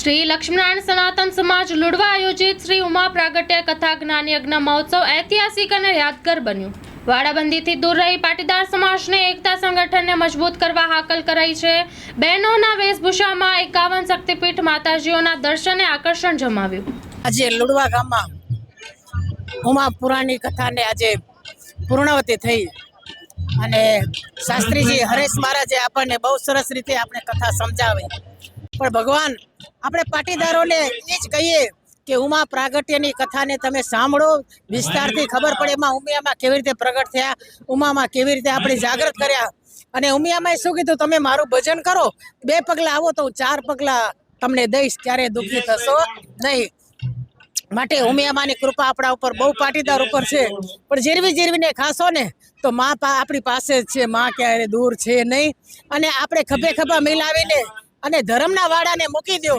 શ્રી લક્ષ્મીનારાયણ સનાતન સમાજ લુડવા આયોજિત શ્રી ઉમા પ્રાગટ્ય કથા જ્ઞાન યજ્ઞ મહોત્સવ ઐતિહાસિક અને યાદગાર બન્યું. વાડાબંધીથી દૂર રહી પાટીદાર સમાજને એકતા સંગઠનને મજબૂત કરવા હાકલ કરાઈ છે. બહેનોના વેશભૂષામાં એકાવન શક્તિપીઠ માતાજીઓના દર્શને આકર્ષણ જમાવ્યું. આજે લુડવા ગામમાં ઉમા પુરાણની કથાને આજે પૂર્ણવતી થઈ. અને શાસ્ત્રીજી હરેશ મહારાજે આપણને બહુ સરસ રીતે આપણે કથા સમજાવી. પણ ભગવાન, આપણે પાટીદારોને એ જ કહીએ કે ઉમા પ્રાગટ્યની કથાને તમે સાંભળો. વિસ્તારથી ખબર પડે એમાં ઉમિયામાં કેવી રીતે પ્રગટ થયા, ઉમામાં કેવી રીતે આપણે જાગૃત કર્યા. અને ઉમિયામાં શું કીધું? તમે મારું ભજન કરો. બે પગલા આવો તો હું ચાર પગલા તમને દઈશ ત્યારે દુઃખી થશો નહીં. માટે ઉમિયામાની કૃપા આપણા ઉપર, બહુ પાટીદાર ઉપર છે. પણ જીરવી જીરવીને ખાશો ને, તો માં આપણી પાસે જ છે. માં ક્યારે દૂર છે નહીં. અને આપણે ખભે ખભા મિલાવીને અને ધર્મના વાડાને મૂકી દો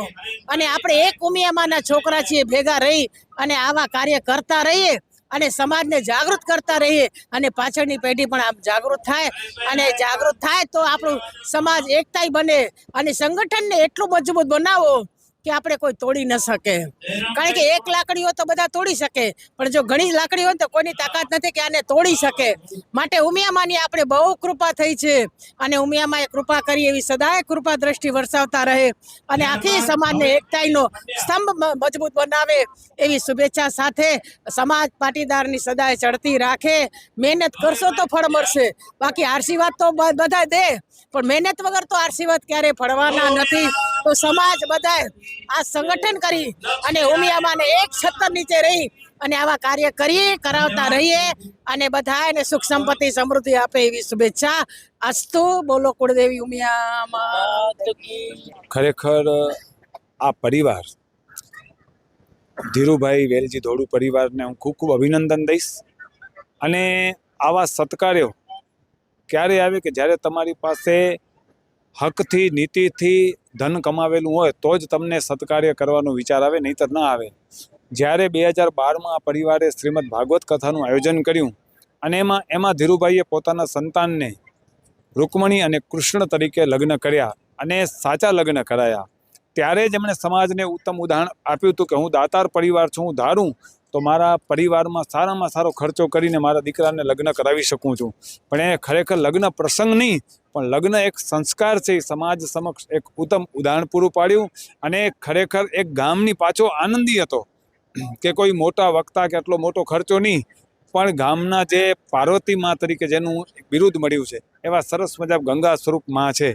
અને આપણે એક ઉમિયામાના છોકરા છીએ, ભેગા રહી અને આવા કાર્ય કરતા રહીએ અને સમાજને જાગૃત કરતા રહીએ અને પાછળની પેઢી પણ આમ જાગૃત થાય. અને જાગૃત થાય તો આપણું સમાજ એકતાય બને અને સંગઠનને એટલું મજબૂત બનાવો. કે આપણે કોઈ તોડી ન શકે. કારણ કે એક લાકડી હોય તો બધા તોડી શકે. પણ જો ઘણી લાકડી હોય તો કોઈની તાકાત નથી કે આને તોડી શકે. માટે ઉમિયામાની આપણે બહુ કૃપા થઈ છે. અને ઉમિયામાએ કૃપા કરી એવી સદાય કૃપા દ્રષ્ટિ વરસાવતા રહે. અને આખી સમાજને એકતાઈનો સ્તંભ મજબૂત બનાવે એવી શુભેચ્છા સાથે સમાજ પાટીદારની સદાય ચડતી રાખે. મહેનત કરશો તો ફળ મળશે. બાકી આશીર્વાદ તો બધા દે. પણ મહેનત વગર તો આશીર્વાદ ક્યારે ફળવાના નથી. તો સમાજ બધાએ આ સંગઠન કરી અને ઉમિયામાને એક છત્તર નીચે રહી અને આવા કાર્ય કરીએ કરાવતા રહીએ અને બધાને સુખ સંપત્તિ, સમૃદ્ધિ આપે એવી શુભેચ્છા અસ્તુ. બોલો કુળદેવી ઉમિયામાં ખરેખર, આ પરિવાર, ધીરુભાઈ વેલજી ધોળુ પરિવારને હું ખૂબ ખૂબ અભિનંદન દઈશ. અને આવા સત્કાર્યો ક્યારે આવે કે જ્યારે તમારી પાસે હકથી, નીતિથી ધન કમાવેલું હોય તો જ તમને સત્કાર્ય કરવાનો વિચાર આવે, નહીંતર ન આવે. જ્યારે બે હજાર બારમાં આ પરિવારે શ્રીમદ ભાગવત કથાનું આયોજન કર્યું અને એમાં એમાં ધીરુભાઈએ પોતાના સંતાનને રૂકમણી અને કૃષ્ણ તરીકે લગ્ન કર્યા અને સાચા લગ્ન કરાયા. ત્યારે જ એમણે સમાજને ઉત્તમ ઉદાહરણ આપ્યું હતું કે હું દાતાર પરિવાર છું હું ધારું તો મારા પરિવારમાં સારામાં સારો ખર્ચો કરીને મારા દીકરાને લગ્ન કરાવી શકું છું. પણ એ ખરેખર લગ્ન પ્રસંગ નહીં, પણ લગ્ન એક સંસ્કાર છે સમાજ સમક્ષ એક ઉત્તમ ઉદાહરણ પૂરું પાડ્યું અને ખરેખર એક ગામની પાછો આનંદી હતો. કે કોઈ મોટા વક્તા કે આટલો મોટો ખર્ચો નહીં, પણ ગામના જે પાર્વતી માં તરીકે જેનું બિરુદ મળ્યું છે, એવા સરસ મજા ગંગા સ્વરૂપમાં છે.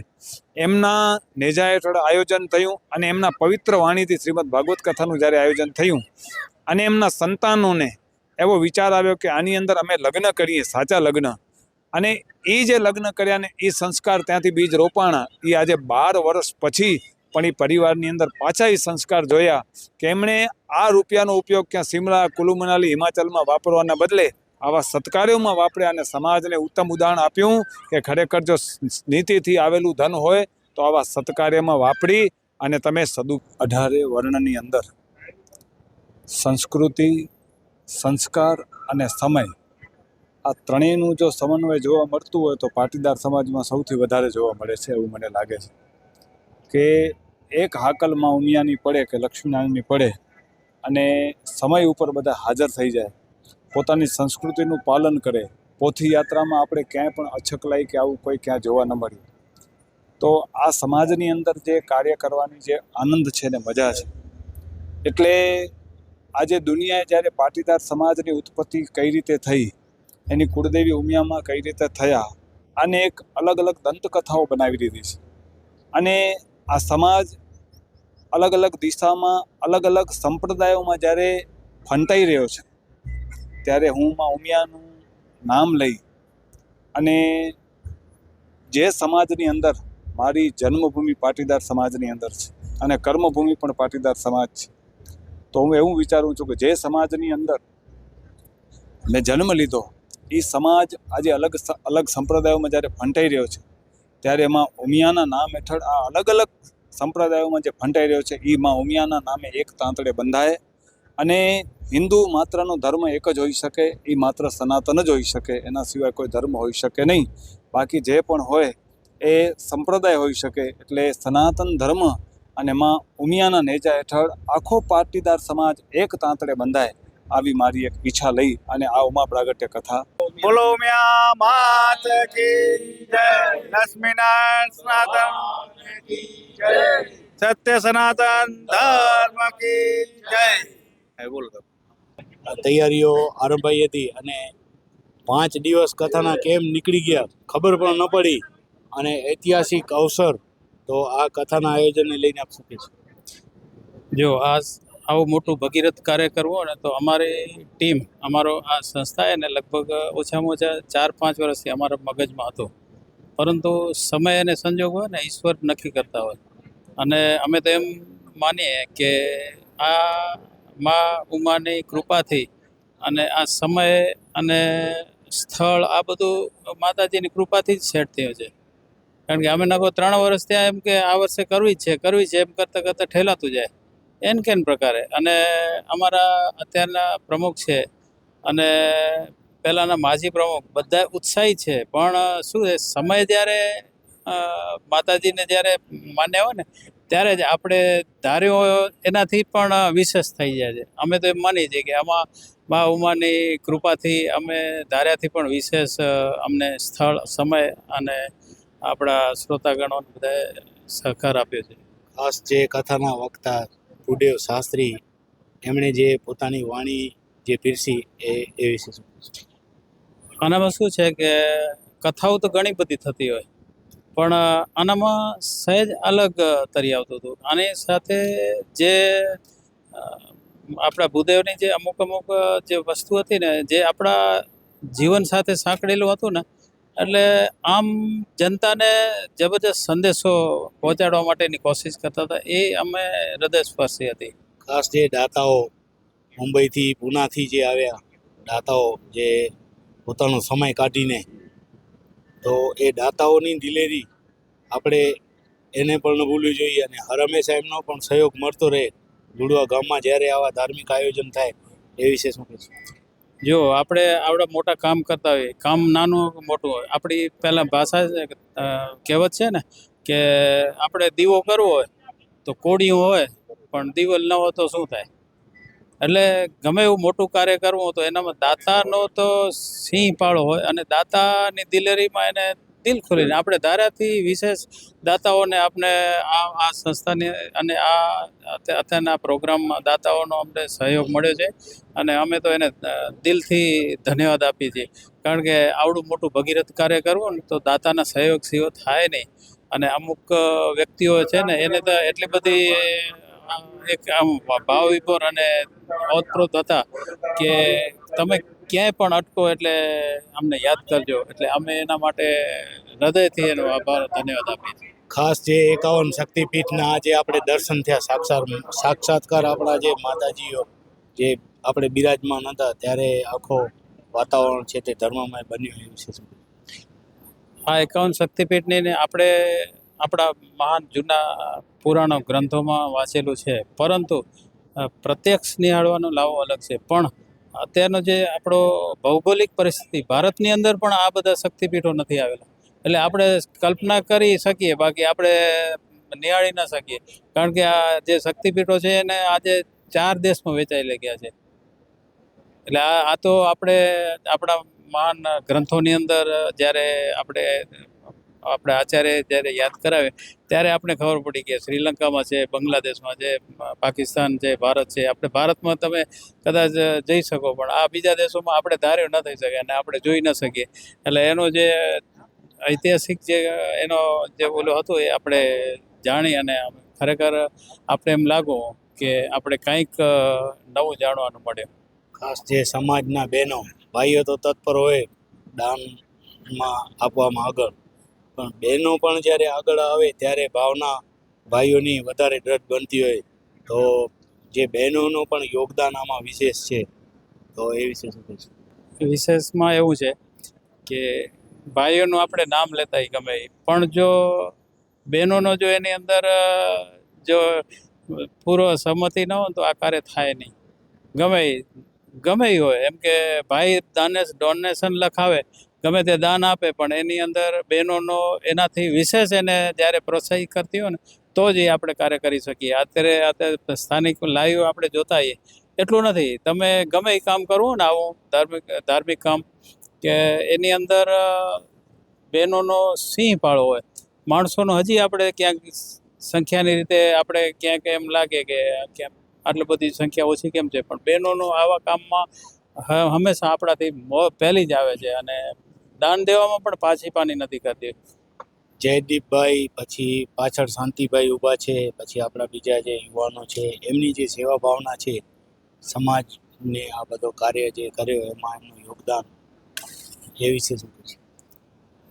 એમના નેજા હેઠળ આયોજન થયું અને એમના પવિત્ર વાણીથી શ્રીમદ ભાગવત કથાનું જ્યારે આયોજન થયું અને એમના સંતાનોને એવો વિચાર આવ્યો કે આની અંદર અમે લગ્ન કરીએ, સાચા લગ્ન. અને એ જે લગ્ન કર્યા ને એ સંસ્કાર ત્યાંથી બીજ રોપાણા, એ આજે બાર વર્ષ પછી પણ એ પરિવારની અંદર પાછા એ સંસ્કાર જોયા કે એમણે આ રૂપિયાનો ઉપયોગ ક્યાં સિમલા કુલુ મનાલી, હિમાચલમાં વાપરવાના બદલે આવા સત્કાર્યોમાં વાપર્યા અને સમાજને ઉત્તમ ઉદાહરણ આપ્યું કે ખરેખર જો નીતિથી આવેલું ધન હોય તો આવા સત્કાર્યમાં વાપરી અને તમે સદુ અઢારે વર્ણની અંદર સંસ્કૃતિ, સંસ્કાર અને સમય. આ ત્રણેયનું જો સમન્વય જોવા મળતું હોય તો પાટીદાર સમાજમાં સૌથી વધારે જોવા મળે છે એવું મને લાગે છે. કે એક હાકલમાં ઉમિયાની પડે કે લક્ષ્મીનારાયણની પડે અને સમય ઉપર બધા હાજર થઈ જાય. પોતાની સંસ્કૃતિનું પાલન કરે. પોથી યાત્રામાં આપણે ક્યાંય પણ અછકલાઈ કે આવું કોઈ ક્યાં જોવા ન મળ્યું. તો આ સમાજની અંદર જે કાર્ય કરવાની જે આનંદ છે ને મજા છે. એટલે આજે દુનિયાએ જ્યારે પાટીદાર સમાજની ઉત્પત્તિ કઈ રીતે થઈ, એની કુળદેવી ઉમિયામાં કઈ રીતે થયા, આને એક અલગ અલગ દંતકથાઓ બનાવી દીધી છે. અને આ સમાજ અલગ અલગ દિશામાં, અલગ અલગ સંપ્રદાયોમાં જ્યારે ફંટાઈ રહ્યો છે, ત્યારે હું માં ઉમિયાનું નામ લઈ અને જે સમાજની અંદર મારી જન્મભૂમિ પાટીદાર સમાજની અંદર છે અને કર્મભૂમિ પણ પાટીદાર સમાજ છે. તો હું એવું વિચારું છું કે જે સમાજની અંદર મેં જન્મ લીધો, એ સમાજ આજે અલગ અલગ સંપ્રદાયોમાં જ્યારે ફંટાઈ રહ્યો છે, ત્યારે એમાં ઉમિયાના નામ હેઠળ આ અલગ અલગ સંપ્રદાયોમાં જે ફંટાઈ રહ્યો છે એ માં ઉમિયાના નામે એક તાંતડે બંધાય અને હિન્દુ માત્રનો ધર્મ એક જ હોઈ શકે એ માત્ર સનાતન જ હોઈ શકે, એના સિવાય કોઈ ધર્મ હોઈ શકે નહીં. બાકી જે પણ હોય એ સંપ્રદાય હોઈ શકે, એટલે સનાતન ધર્મ અને માં ઉમિયાના નેજા હેઠળ આખો પાટીદાર સમાજ એક તાંતડે બંધાય આવી મારી એક ઈચ્છા લઈ અને આ ઉમા પ્રાગટ્ય કથા. બોલો માત કી જય? લક્ષ્મીનારાયણ સનાતન જય? સત્ય સનાતન ધર્મ કી જય? બોલો તૈયારીઓ આરંભાઈ હતી અને પાંચ દિવસ કથાના કેમ નીકળી ગયા ખબર પણ ન પડી અને ઐતિહાસિક અવસર તો આ કથાના આયોજનને લઈને આપ શું કહેશો જો આ આવું મોટું ભગીરથ કાર્ય કરવું ને તો અમારી ટીમ, અમારો આ સંસ્થા એને લગભગ ઓછામાં ઓછા ચાર પાંચ વર્ષથી અમારા મગજમાં હતો. પરંતુ સમય અને સંજોગ હોય ને ઈશ્વર નક્કી કરતા હોય. અને અમે તો એમ માનીએ કે આ મા ઉમાની કૃપાથી અને આ સમય અને સ્થળ આ બધું માતાજીની કૃપાથી જ સેટ થયું છે. કારણ કે અમે નકો ત્રણ વર્ષ ત્યાં એમ કે આ વર્ષે કરવી જ છે, કરવી છે એમ કરતાં કરતાં ઠેલાતું જાય. એન કેન પ્રકારે. અને અમારા અત્યારના પ્રમુખ છે અને પહેલાંના માજી પ્રમુખ બધા ઉત્સાહી છે. પણ શું છે સમય જ્યારે માતાજીને જ્યારે માન્ય હોય ને, ત્યારે જ આપણે ધાર્યો એનાથી પણ વિશેષ થઈ જાય છે. અમે તો એમ માની છીએ કે આમાં મા ઉમાની કૃપાથી અમે ધાર્યાથી પણ વિશેષ અમને સ્થળ, સમય અને આપણા શ્રોતાગણો બધાએ સહકાર આપ્યો છે. ખાસ જે કથાના વક્તા ભૂદેવ શાસ્ત્રી એમણે જે પોતાની વાણી જે પીરસી એ એ વિશે આનામાં શું છે કે કથાઓ તો ઘણી બધી થતી હોય પણ આનામાં સહેજ અલગ તરી આવતું હતું. આની સાથે જે આપણા ભૂદેવની જે અમુક અમુક જે વસ્તુ હતી ને જે આપણા જીવન સાથે સાંકળેલું હતું ને એટલે આમ જનતાને જબરજસ્ત સંદેશો પહોંચાડવા માટેની કોશિશ કરતા હતા, એ અમે હૃદયસ્પર્શી હતી. ખાસ જે દાતાઓ મુંબઈથી પૂનાથી જે આવ્યા, દાતાઓ જે પોતાનો સમય કાઢીને, તો એ દાતાઓની દિલેરી આપણે એને પણ ભૂલવી જોઈએ અને હર હંમેશા એમનો પણ સહયોગ મળતો રહે. લુડવા ગામમાં જ્યારે આવા ધાર્મિક આયોજન થાય, એ વિશે શું કહેશો? જો, આપણે આવડા મોટા કામ કરતા હોઈએ, કામ નાનું મોટું હોય. આપણી પહેલાં ભાષા કહેવત છે ને કે આપણે દીવો કરવો હોય તો કોડિયું હોય, પણ દીવલ ન હોય તો શું થાય? એટલે ગમે એવું મોટું કાર્ય કરવું તો એનામાં દાતાનો તો સિંહ પાળો હોય અને દાતાની દિલેરીમાં એને દિલ ખોલીને આપણે ધારાથી વિશેષ દાતાઓને આપણે આ આ સંસ્થાની અને આ અત્યારના પ્રોગ્રામમાં દાતાઓનો અમને સહયોગ મળ્યો છે. અને અમે તો એને દિલથી ધન્યવાદ આપીએ છીએ. કારણ કે આવડું મોટું ભગીરથ કાર્ય કરવું ને તો દાતાના સહયોગ સિવાય થાય નહીં. અને અમુક વ્યક્તિઓ છે ને, એને તો એટલી બધી એક આમ ભાવ વિભોર અને ઓતપ્રોત હતા કે તમે ક્યાંય પણ અટકો એટલે અમને યાદ કરજો. એટલે અમે એના માટે હૃદયથી એનો આભાર ધન્યવાદ આપીએ છીએ. ખાસ જે એકાવન શક્તિપીઠના આજે આપણે દર્શન થયા સાક્ષાત સાક્ષાત્કાર આપણા જે માતાજીઓ જે આપણે બિરાજમાન હતા ત્યારે આખો વાતાવરણ છે તે ધર્મમય બન્યું એવું છે. આ એકાવન શક્તિપીઠની આપણે આપણા મહાન જૂના પુરાણો ગ્રંથોમાં વાંચેલું છે. પરંતુ પ્રત્યક્ષ નિહાળવાનો લાવો અલગ છે. પણ અત્યારનો જે આપણો ભૌગોલિક પરિસ્થિતિ, ભારતની અંદર પણ આ બધા શક્તિપીઠો નથી આવેલા. એટલે આપણે કલ્પના કરી શકીએ, બાકી આપણે નિહાળી ન શકીએ. કારણ કે આ જે શક્તિપીઠો છે એને આજે ચાર દેશમાં વેચાઈ ગયા છે. એટલે આ આ તો આપણે આપણા મહાન ગ્રંથોની અંદર જ્યારે આપણે આપણે આચાર્ય જ્યારે યાદ કરાવે, ત્યારે આપણે ખબર પડી કે શ્રીલંકામાં છે, બાંગ્લાદેશમાં છે, પાકિસ્તાન છે, ભારત છે. આપણે ભારતમાં તમે કદાચ જઈ શકો, પણ આ બીજા દેશોમાં આપણે ધાર્યું ન થઈ શકે અને આપણે જોઈ ન શકીએ. એટલે એનો જે ઐતિહાસિક જે એનો જે ઓલું હતું એ આપણે જાણી અને ખરેખર આપણે એમ લાગો કે આપણે કંઈક નવું જાણવાનું મળે. ખાસ જે સમાજના બહેનો, ભાઈઓ તો તત્પર હોય, દાનમાં આપવામાં આગળ. પણ બહેનો પણ જ્યારે આગળ આવે ત્યારે ભાવના ભાઈઓની વધારે દ્રઢ બનતી હોય. તો જે બહેનોનું પણ યોગદાન આમાં વિશેષ છે. તો એ વિશે શું કહીશું? વિશેષમાં એવું છે કે ભાઈઓનું આપણે નામ લેતા ગમે. પણ જો બહેનોનો જો એની અંદર જો પૂરો સંમતિ ન હોય તો આ કાર્ય થાય નહીં. ગમે ગમે હોય. એમ કે ભાઈ દાને ડોનેશન લખાવે ગમે તે દાન આપે, પણ એની અંદર બહેનોનો એનાથી વિશેષ એને જ્યારે પ્રોત્સાહિત કરતી હોય ને, તો જ એ આપણે કાર્ય કરી શકીએ. અત્યારે અત્યારે સ્થાનિક લાઈવ આપણે જોતા હોઈએ, એટલું નથી. તમે ગમે એ કામ કરવું ને, આવું ધાર્મિક ધાર્મિક કામ, કે એની અંદર બહેનોનો સિંહ પાળો હોય. માણસોનો હજી આપણે ક્યાંક સંખ્યાની રીતે આપણે ક્યાંક એમ લાગે કે કેમ, આટલી બધી સંખ્યા ઓછી કેમ છે? પણ બહેનોનો આવા કામમાં હંમેશા આપણાથી પહેલી જ આવે છે. અને દાન દેવામાં પણ પાછી પાની નથી કરતી જયદીપભાઈ પછી પાછળ શાંતિભાઈ ઊભા છે પછી આપણા બીજા જે યુવાનો છે એમની જે સેવા ભાવના છે સમાજને આ બધો કાર્ય જે કર્યો એમાં એમનું યોગદાન એ વિશે શું કહેશો?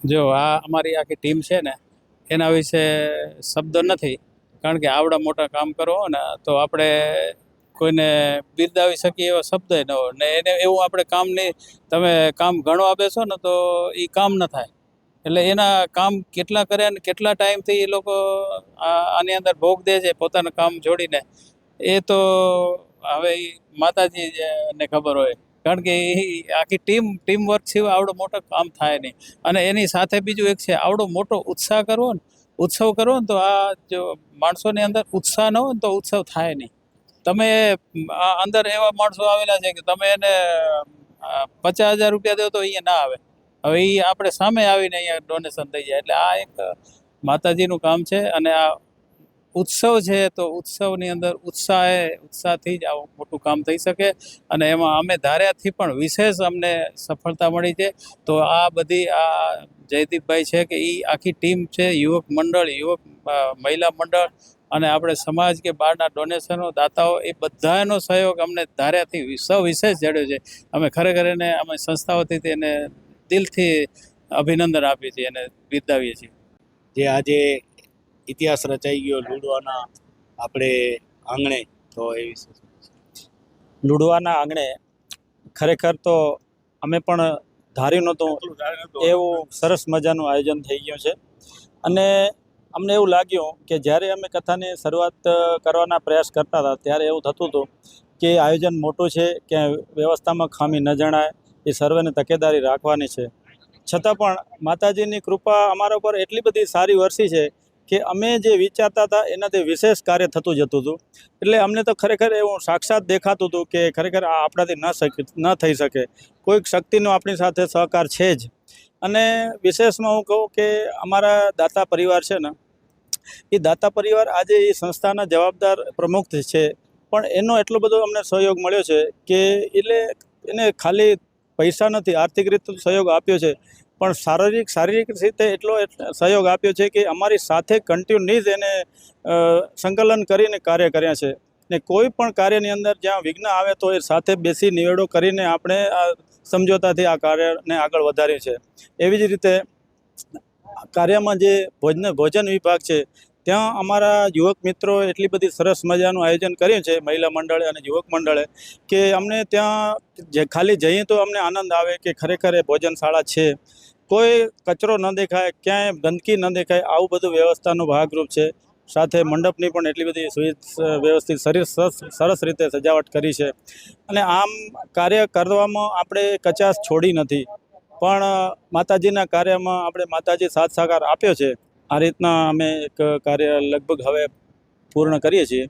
જો આ અમારી આખી ટીમ છે ને એના વિશે શબ્દ નથી કારણ કે આવડા મોટા કામ કરો ને તો આપણે કોઈને બિરદાવી શકીએ એવા શબ્દ ન હોય. ને એને એવું આપણે કામ નહીં, તમે કામ ગણવા બેસો ને તો એ કામ ન થાય. એટલે એના કામ કેટલા કર્યા ને કેટલા ટાઈમથી એ લોકો આની અંદર ભોગ દે છે પોતાનું કામ જોડીને, એ તો હવે માતાજી ને ખબર હોય. કારણ કે એ આખી ટીમ ટીમ વર્ક સિવાય આવડો મોટો કામ થાય નહીં. અને એની સાથે બીજું એક છે, આવડો મોટો ઉત્સાહ કરવો ને, ઉત્સવ કરવો ને તો આ જો માણસોની અંદર ઉત્સાહ ન હોય ને તો ઉત્સવ થાય નહીં. તમે અંદર એવા માણસો આવેલા છે કે તમે એને પચાસ હજાર રૂપિયા દો તો અહીંયા ના આવે. હવે એ આપણે સામે આવીને અહીંયા ડોનેશન થઈ જાય. એટલે આ એક માતાજીનું કામ છે અને આ ઉત્સવ છે, તો ઉત્સવની અંદર ઉત્સાહે, ઉત્સાહથી જ આવું મોટું કામ થઈ શકે અને એમાં અમે ધાર્યાથી પણ વિશેષ અમને સફળતા મળી છે. તો આ બધી આ જયદીપભાઈ છે કે એ આખી ટીમ છે, યુવક મંડળ, યુવક મહિલા મંડળ અને આપણે સમાજ કે બહારના ડોનેશનો દાતાઓ, એ બધાનો સહયોગ અમને ધાર્યાથી સવિશેષ જડ્યો છે. અમે ખરેખર એને, અમે સંસ્થાઓથી તેને દિલથી અભિનંદન આપીએ છીએ અને બિરદાવીએ છીએ. જે આજે ઇતિહાસ રચાઈ ગયો લૂડવાના આપણે આંગણે. તો એ વિશે લુડવાના આંગણે ખરેખર તો અમે પણ ધાર્યું નહોતું. એવું સરસ મજાનું આયોજન થઈ ગયું છે. અને અમને એવું લાગ્યું કે જ્યારે અમે કથાની શરૂઆત કરવાના પ્રયાસ કરતા હતા ત્યારે એવું થતું હતું કે આયોજન મોટું છે કે વ્યવસ્થામાં ખામી ન જણાય એ સર્વેને તકેદારી રાખવાની છે. છતાં પણ માતાજીની કૃપા અમારા ઉપર એટલી બધી સારી વરસી છે કે અમે જે વિચારતા હતા એનાથી વિશેષ કાર્ય થતું જતું હતું. એટલે અમને તો ખરેખર એવું સાક્ષાત દેખાતું હતું કે ખરેખર આ આપણાથી ન શકે, ન થઈ શકે. કોઈક શક્તિનો આપણી સાથે સહકાર છે જ. અને વિશેષમાં હું કહું કે અમારા દાતા પરિવાર છે ને, એ દાતા પરિવાર આજે એ સંસ્થાના જવાબદાર પ્રમુખ છે. પણ એનો એટલો બધો અમને સહયોગ મળ્યો છે કે એટલે એને ખાલી પૈસા નથી, આર્થિક રીતે સહયોગ આપ્યો છે. પણ શારીરિક શારીરિક રીતે એટલો એટ- સહયોગ આપ્યો છે કે અમારી સાથે કન્ટિન્યુઅસ એને સંકલન કરીને કાર્ય કર્યા છે. ને કોઈ પણ કાર્યની અંદર જ્યાં વિઘ્ન આવે તો એ સાથે બેસી નિવેડો કરીને આપણે આ સમજોતાથી આ કાર્યને આગળ વધારીએ છે. એવી જ રીતે કાર્યમાં જે ભોજન ભોજન વિભાગ છે ત્યાં અમારા યુવક મિત્રો એટલી બધી સરસ મજાનું આયોજન કર્યું છે, મહિલા મંડળે અને યુવક મંડળે, કે અમને ત્યાં જે ખાલી જઈએ તો અમને આનંદ આવે કે ખરેખર એ ભોજનશાળા છે. કોઈ કચરો ન દેખાય, ક્યાંય ગંદકી ન દેખાય, આવું બધું વ્યવસ્થાનું ભાગરૂપ છે. સાથે મંડપની પણ એટલી બધી સુવિ વ્યવસ્થિત સરસ સરસ રીતે સજાવટ કરી છે. અને આમ કાર્ય કરવામાં આપણે કચાશ છોડી નથી. પણ માતાજીના કાર્યમાં આપણે માતાજી સાથ સહકાર આપ્યો છે. આ રીતના અમે એક કાર્ય લગભગ હવે પૂર્ણ કરીએ છીએ.